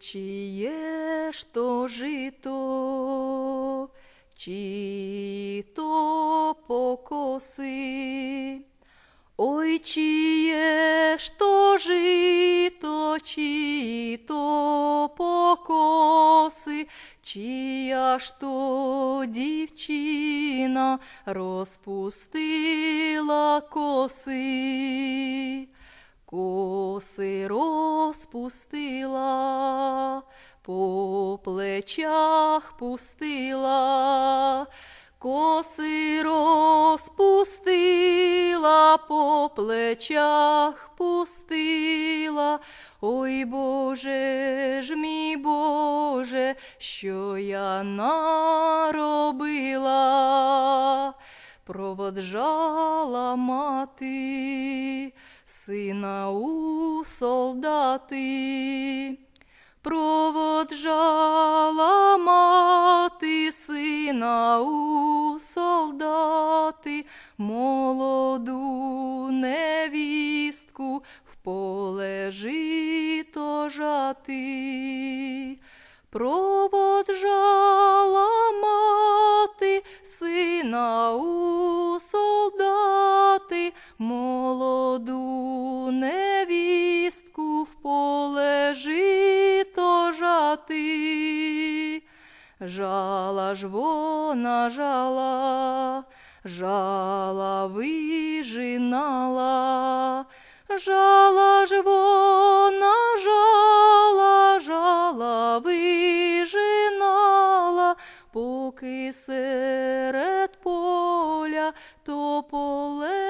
Чиє ж то жито, чи то покоси, Ой, чиє ж то жито, чи то покоси, чия ж то дівчина розпустила коси, коси розпустила, по плечах пустила, коси розпустила, по плечах пустила. Ой, Боже ж мій Боже, що я наробила, проводжала мати сина у солдати, проводжала мати сина у солдати, молоду невістку в поле жито жати. Проводжала мати сина у Жала ж вона жала, жала вижинала, жала ж вона жала, жала вижинала, поки серед поля то поле.